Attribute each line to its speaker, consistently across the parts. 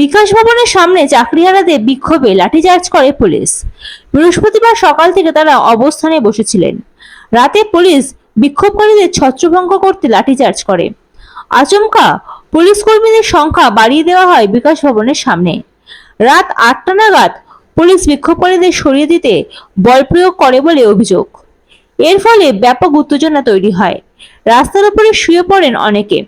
Speaker 1: বিকাশ ভবনের সামনে চাকরিহারাদের বিক্ষোভে লাঠিচার্জ করে পুলিশ। বৃহস্পতিবার সকাল থেকে তারা অবস্থানে বসেছিলেন। রাতে পুলিশ বিক্ষোভকারীদের ছত্রভঙ্গ করতে লাঠিচার্জ করে। আচমকা পুলিশ কর্মীদের সংখ্যা বাড়িয়ে দেওয়া হয় বিকাশ ভবনের সামনে। রাত আটটা নাগাদ পুলিশ বিক্ষোভকারীদের সরিয়ে দিতে বল প্রয়োগ করে বলে অভিযোগ। এর ফলে ব্যাপক উত্তেজনা তৈরি হয়। রাস্তার উপরে শুয়ে পড়েন অনেকে।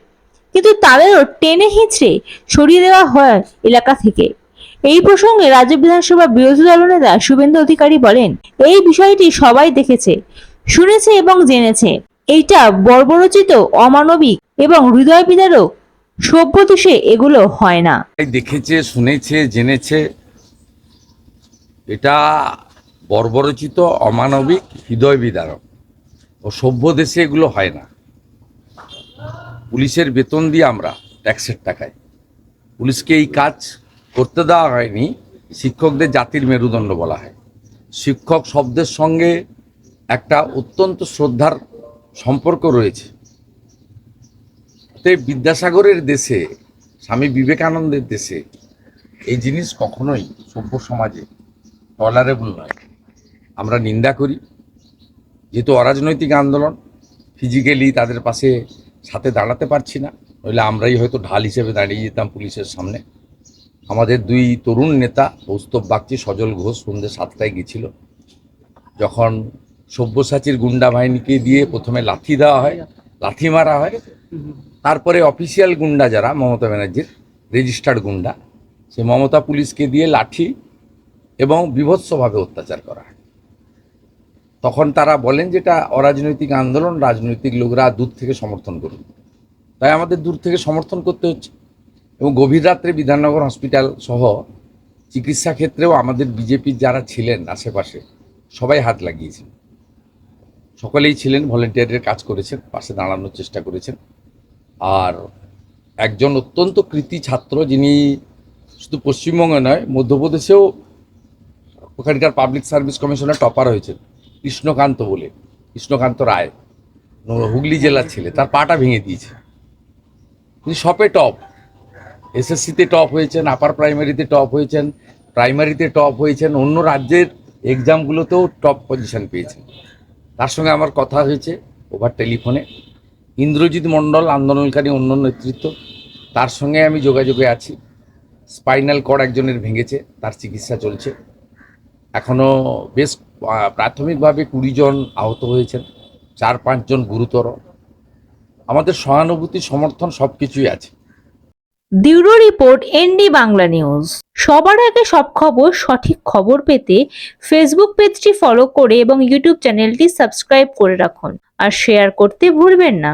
Speaker 1: কিন্তু তাদেরও টেনে হিঁচড়ে সরিয়ে দেওয়া হয় এলাকা থেকে। এই প্রসঙ্গে রাজ্য বিধানসভা বিরোধী দলনেতা শুভেন্দু অধিকারী বলেন, এই বিষয়টি সবাই দেখেছে, শুনেছে এবং জেনেছে। এইটা বর্বরচিত, অমানবিক এবং হৃদয় বিদারক সভ্য দেশে এগুলো হয় না।
Speaker 2: দেখেছে, শুনেছে, জেনেছে। এটা বর্বরচিত, অমানবিক হৃদয় বিদারক ও সভ্য দেশে এগুলো হয় না। পুলিশের বেতন দিয়ে আমরা ট্যাক্সের টাকায়। পুলিশকে এই কাজ করতে দেওয়া হয়নি, শিক্ষকদের জাতির মেরুদণ্ড বলা হয়। শিক্ষক শব্দের সঙ্গে একটা অত্যন্ত শ্রদ্ধার সম্পর্ক রয়েছে। তাই বিদ্যাসাগরের দেশে, স্বামী বিবেকানন্দের দেশে এই জিনিস কখনোই সভ্য সমাজে টলারেবল নয়। আমরা নিন্দা করি, যেহেতু অরাজনৈতিক আন্দোলন ফিজিক্যালি তাদের পাশে সাথে দাঁড়াতে পারছি না। নইলে আমরাই হয়তো ঢাল হিসেবে দাঁড়িয়ে যেতাম পুলিশের সামনে। আমাদের দুই তরুণ নেতা কৌস্তব বাগচি, সজল ঘোষ, সন্ধ্যে সাতটায় গেছিল। যখন সব্যসাচীর গুন্ডা বাহিনীকে দিয়ে প্রথমে লাথি দেওয়া হয়, লাথি মারা হয়, তারপরে অফিসিয়াল গুন্ডা যারা, মমতা ব্যানার্জির রেজিস্টার্ড গুন্ডা, সে মমতা পুলিশকে দিয়ে লাঠি এবং বিভৎসভাবে অত্যাচার করা হয়। তখন তারা বলেন যেটা অরাজনৈতিক আন্দোলন, রাজনৈতিক লোকরা দূর থেকে সমর্থন করুন। তাই আমাদের দূর থেকে সমর্থন করতে হচ্ছে। এবং গভীর রাত্রে বিধাননগর হসপিটাল সহ চিকিৎসা ক্ষেত্রেও আমাদের বিজেপির যারা ছিলেন আশেপাশে, সবাই হাত লাগিয়েছেন। সকলেই ছিলেন ভলেন্টিয়ারের কাজ করেছেন, পাশে দাঁড়ানোর চেষ্টা করেছেন। আর একজন অত্যন্ত কৃতি ছাত্র যিনি শুধু পশ্চিমবঙ্গে নয়, মধ্যপ্রদেশেও ওখানকার পাবলিক সার্ভিস কমিশনের টপার হয়েছেন। কৃষ্ণকান্ত বলে, কৃষ্ণকান্ত রায় হুগলি জেলার ছেলে, তার পাটা ভেঙে দিয়েছে। তিনি সপে টপ, এসএসসিতে টপ হয়েছেন, আপার প্রাইমারিতে টপ হয়েছেন, প্রাইমারিতে টপ হয়েছেন, অন্য রাজ্যের এক্সামগুলোতেও টপ পজিশন পেয়েছেন। তার সঙ্গে আমার কথা হয়েছে ওভার টেলিফোনে। ইন্দ্রজিৎ মণ্ডল, আন্দোলনকারী, অন্য নেতৃত্ব, তার সঙ্গে আমি যোগাযোগে আছি। স্পাইনাল কর্ড একজনের ভেঙেছে, তার চিকিৎসা চলছে। এখনও বেশ প্রাথমিকভাবে কুড়ি জন আহত হয়েছেন, চার পাঁচজন গুরুতর। আমাদের সহানুভূতি, সমর্থন সব কিছুই আছে।
Speaker 1: Bureau report ND Bangla news. সবার আগে সব খবর, সঠিক খবর পেতে ফেসবুক পেজটি ফলো করে এবং ইউটিউব চ্যানেলটি সাবস্ক্রাইব করে রাখুন। আর শেয়ার করতে ভুলবেন না।